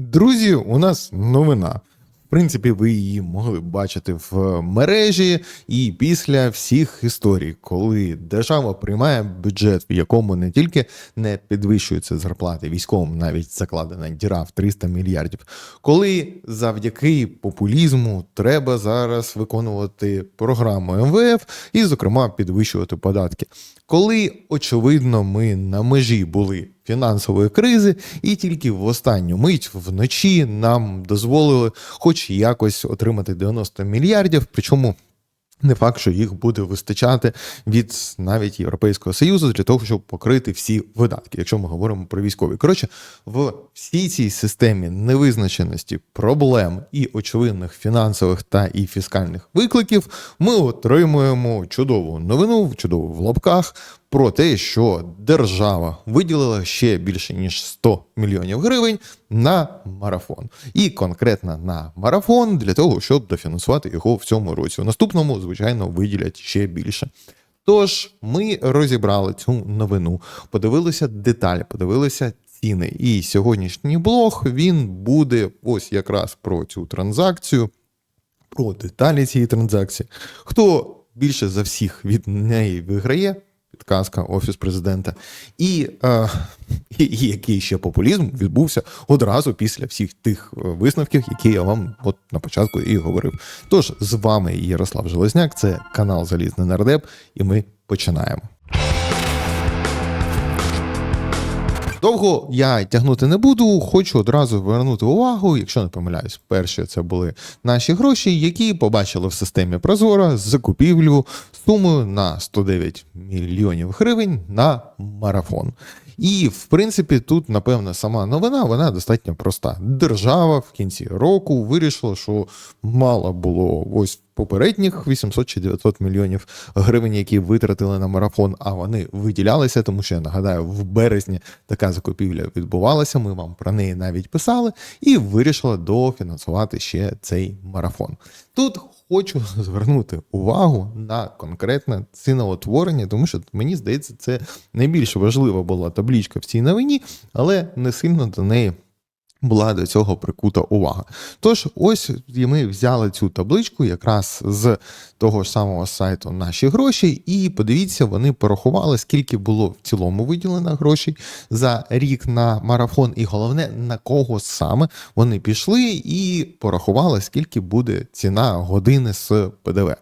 Друзі, у нас новина. В принципі, ви її могли бачити в мережі і після всіх історій, коли держава приймає бюджет, в якому не тільки не підвищуються зарплати військовим, навіть закладена діра в 300 мільярдів, коли завдяки популізму треба зараз виконувати програму МВФ і, зокрема, підвищувати податки. Коли очевидно, ми на межі були фінансової кризи, і тільки в останню мить вночі нам дозволили хоч якось отримати 90 мільярдів. Причому не факт, що їх буде вистачати від навіть Європейського Союзу для того, щоб покрити всі видатки, якщо ми говоримо про військові. Коротше, в всій цій системі невизначеності, проблем і очевидних фінансових та і фіскальних викликів ми отримуємо чудову новину, чудову в лапках. Про те, що держава виділила ще більше ніж 100 мільйонів гривень на марафон, і конкретно на марафон для того, щоб дофінансувати його в цьому році. У наступному, звичайно, виділять ще більше. Тож ми розібрали цю новину, подивилися деталі, подивилися ціни. І сьогоднішній блог він буде ось якраз про цю транзакцію, про деталі цієї транзакції. Хто більше за всіх від неї виграє? Підказка Офіс президента, і, е, і, який ще популізм відбувся одразу після всіх тих е, висновків, які я вам от на початку і говорив. Тож з вами Ярослав Железняк, це канал Залізний Нардеп, і ми починаємо. Довго я тягнути не буду. Хочу одразу звернути увагу, якщо не помиляюсь, перші це були наші гроші, які побачили в системі Прозора закупівлю сумою на 109 мільйонів гривень на марафон. І в принципі, тут, напевно, сама новина вона достатньо проста. Держава в кінці року вирішила, що мало було ось попередніх 800 чи 900 мільйонів гривень, які витратили на марафон, а вони виділялися, тому що я нагадаю, в березні така закупівля відбувалася. Ми вам про неї навіть писали, і вирішила дофінансувати ще цей марафон. Тут хочу звернути увагу на конкретне ціноутворення, тому що мені здається, це найбільш важлива була таблічка в цій новині, але не сильно до неї. Була до цього прикута увага. Тож, ось і ми взяли цю табличку якраз з того ж самого сайту наші гроші, і подивіться, вони порахували, скільки було в цілому виділено грошей за рік на марафон, і головне, на кого саме вони пішли, і порахували, скільки буде ціна години з ПДВ.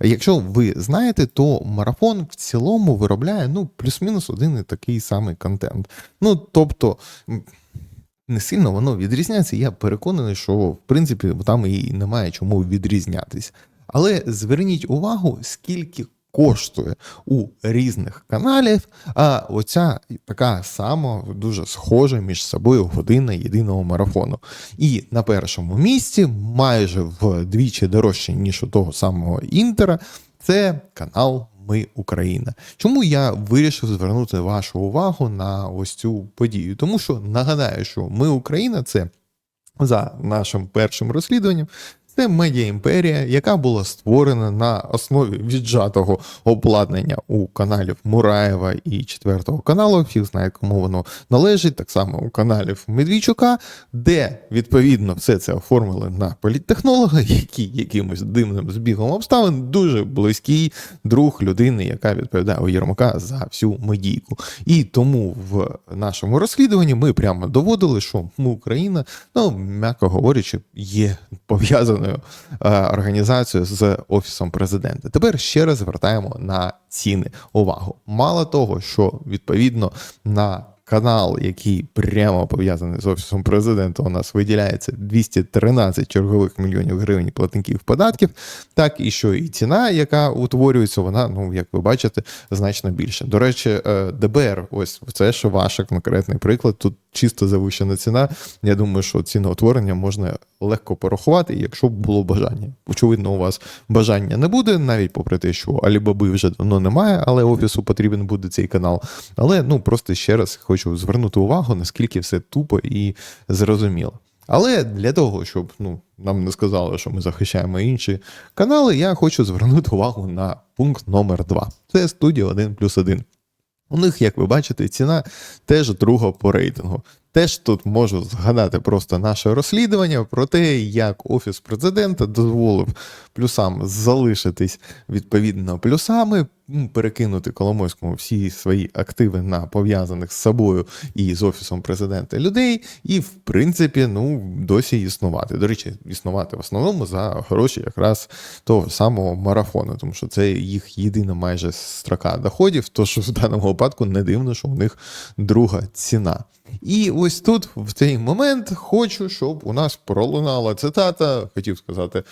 Якщо ви знаєте, то марафон в цілому виробляє ну плюс-мінус один і такий самий контент. Ну тобто не сильно воно відрізняється. Я переконаний, що в принципі там і немає чому відрізнятися. Але зверніть увагу, скільки коштує у різних каналів, а оця така сама дуже схожа між собою година єдиного марафону. І на першому місці, майже вдвічі дорожче, ніж у того самого Інтера, це канал ми Україна. Чому я вирішив звернути вашу увагу на ось цю подію? Тому що нагадаю, що ми Україна це за нашим першим розслідуванням. Це медіа імперія, яка була створена на основі віджатого обладнання у каналів Мураєва і четвертого каналу. Всіх знає, кому воно належить, так само у каналів Медвійчука, де відповідно все це оформили на політтехнолога, який якимось дивним збігом обставин дуже близький друг людини, яка відповідає у Єрмака за всю медійку. І тому в нашому розслідуванні ми прямо доводили, що ми Україна, ну м'яко говорячи, є пов'язаною організацією з офісом президента. Тепер ще раз звертаємо на ціни увагу. Мало того, що відповідно на канал, який прямо пов'язаний з офісом президента, у нас виділяється 213 чергових мільйонів гривень платників податків, так і що і ціна, яка утворюється, вона, ну як ви бачите, значно більше. До речі, е, ДБР, ось це ж ваш конкретний приклад. Тут чисто завищена ціна. Я думаю, що ціноутворення можна легко порахувати, якщо б було бажання. Очевидно, у вас бажання не буде, навіть попри те, що Алібаби вже давно немає, але офісу потрібен буде цей канал. Але ну просто ще раз хочу звернути увагу, наскільки все тупо і зрозуміло. Але для того, щоб ну, нам не сказали, що ми захищаємо інші канали, я хочу звернути увагу на пункт номер 2 Це студія 1 плюс 1. У них, як ви бачите, ціна теж друга по рейтингу. Теж тут можу згадати просто наше розслідування про те, як офіс президента дозволив плюсам залишитись відповідно плюсами, перекинути Коломойському всі свої активи на пов'язаних з собою і з офісом президента людей, і в принципі, ну досі існувати. До речі, існувати в основному за гроші якраз того самого марафону, тому що це їх єдина майже строка доходів. Тож в даному випадку не дивно, що у них друга ціна. І ось тут, в цей момент, хочу, щоб у нас пролунала цитата, хотів сказати,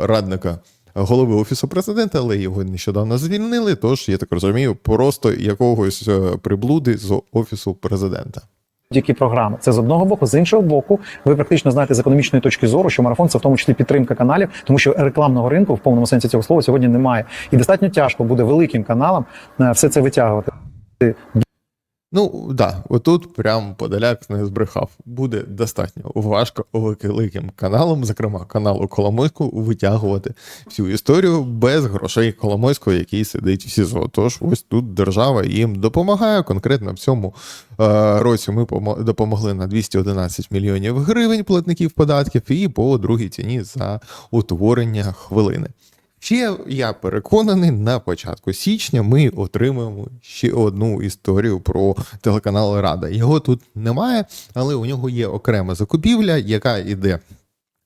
радника голови офісу президента, але його нещодавно звільнили. Тож я так розумію, просто якогось е, приблуди з офісу президента. будь-які програми. Це з одного боку, з іншого боку, ви практично знаєте з економічної точки зору, що марафон це в тому числі підтримка каналів, тому що рекламного ринку в повному сенсі цього слова сьогодні немає. І достатньо тяжко буде великим каналам е, все це витягувати. Ну да, отут прям Подоляк не збрехав. Буде достатньо важко великим каналом, зокрема каналу Коломойську, витягувати всю історію без грошей Коломойського, який сидить в СІЗО. Тож ось тут держава їм допомагає. Конкретно в цьому е, році ми помо- допомогли на 211 мільйонів гривень платників податків і по другій ціні за утворення хвилини. Ще я переконаний, на початку січня ми отримаємо ще одну історію про телеканал Рада. Його тут немає, але у нього є окрема закупівля, яка йде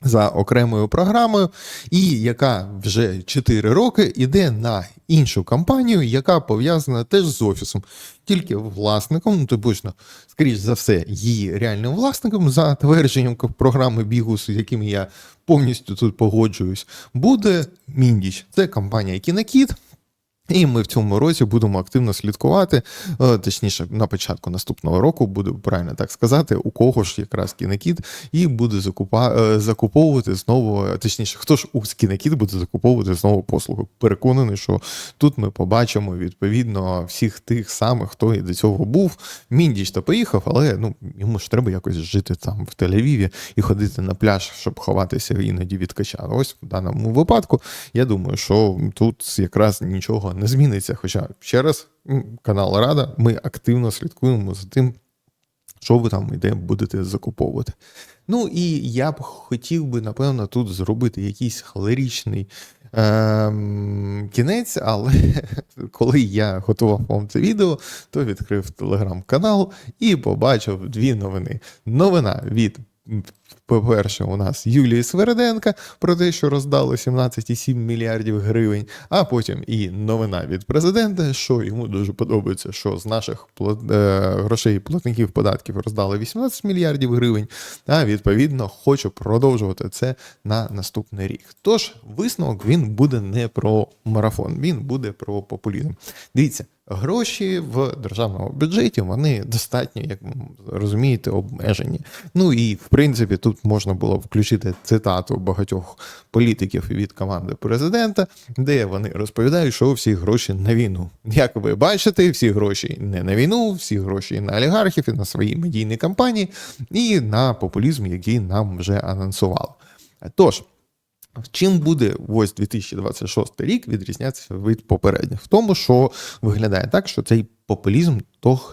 за окремою програмою, і яка вже 4 роки йде на іншу компанію, яка пов'язана теж з офісом, тільки власником, ну точно, скоріш за все, її реальним власником, за твердженням програми Бігус, з яким я повністю тут погоджуюсь, буде Міндіч. Це компанія Кінокіт. І ми в цьому році будемо активно слідкувати, е, точніше, на початку наступного року буде правильно так сказати, у кого ж якраз кінокіт і буде закупа, е, закуповувати знову, точніше, хто ж у кінокіт буде закуповувати знову послугу. Переконаний, що тут ми побачимо відповідно всіх тих самих, хто і до цього був. Міндіч то поїхав, але ну йому ж треба якось жити там в Тель-Авіві і ходити на пляж, щоб ховатися іноді від кача. Ось в даному випадку я думаю, що тут якраз нічого не зміниться. Хоча ще раз, канал Рада, ми активно слідкуємо за тим, що ви там і де будете закуповувати. Ну і я б хотів би, напевно, тут зробити якийсь лиричний ем, кінець, але коли я готував вам це відео, то відкрив телеграм-канал і побачив дві новини. Новина від. По-перше, у нас Юлії Свереденка про те, що роздали 17,7 мільярдів гривень, а потім і новина від президента, що йому дуже подобається, що з наших е, грошей платників податків роздали 18 мільярдів гривень, а відповідно хоче продовжувати це на наступний рік. Тож висновок він буде не про марафон, він буде про популізм. Дивіться. Гроші в державному бюджеті вони достатньо, як розумієте, обмежені. Ну і в принципі тут можна було включити цитату багатьох політиків від команди президента, де вони розповідають, що всі гроші на війну. Як ви бачите, всі гроші не на війну, всі гроші на олігархів, і на свої медійні кампанії, і на популізм, який нам вже анонсували. Тож. Чим буде ось 2026 рік відрізнятися від попередніх? В тому, що виглядає так, що цей популізм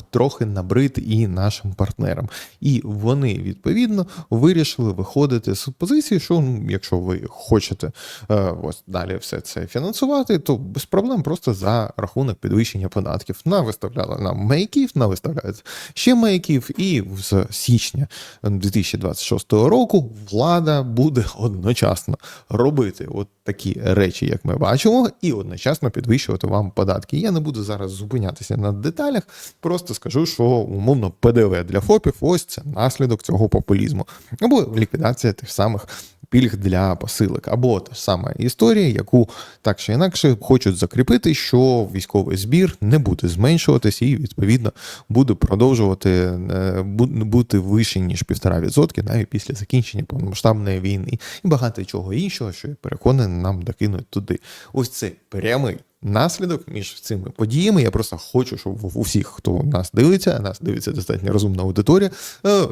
трохи набрид і нашим партнерам. І вони відповідно вирішили виходити з позиції, що ну, якщо ви хочете е, ось далі все це фінансувати, то без проблем просто за рахунок підвищення податків. Навиставляли нам маяків, навиставляють ще маяків, і з січня 2026 року влада буде одночасно робити от такі речі, як ми бачимо, і одночасно підвищувати вам податки. Я не буду зараз зупинятися на деталях, просто скажу, що умовно ПДВ для ФОПів ось це наслідок цього популізму, або ліквідація тих самих пільг для посилок, або та ж сама історія, яку так чи інакше хочуть закріпити, що військовий збір не буде зменшуватись і відповідно буде продовжувати е, бути вище ніж півтора відсотки навіть після закінчення повномасштабної війни і багато чого іншого, що я переконаний, нам докинуть туди. Ось це прямий. Наслідок між цими подіями. Я просто хочу, щоб у всіх, хто нас дивиться, нас дивиться достатньо розумна аудиторія, е,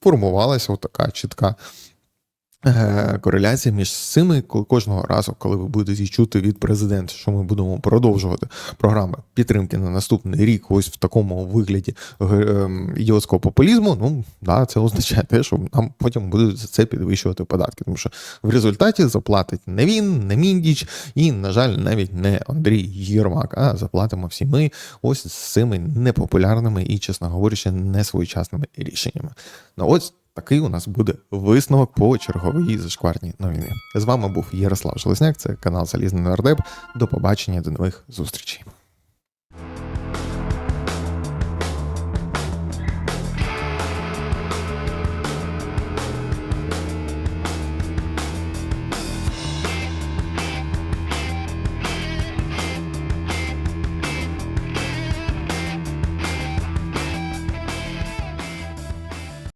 сформувалася така чітка кореляція між цими коли кожного разу, коли ви будете чути від президента, що ми будемо продовжувати програми підтримки на наступний рік, ось в такому вигляді е, ем, ідіотського популізму. Ну да, це означає те, що нам потім будуть за це підвищувати податки, тому що в результаті заплатить не він, не Міндіч, і, на жаль, навіть не Андрій Єрмак, а заплатимо всі ми ось з цими непопулярними і, чесно говорячи, несвоєчасними рішеннями. Ну ось такий у нас буде висновок по черговій зашкварній новині. З вами був Ярослав Железняк, це канал Залізний Нардеп. До побачення, до нових зустрічей.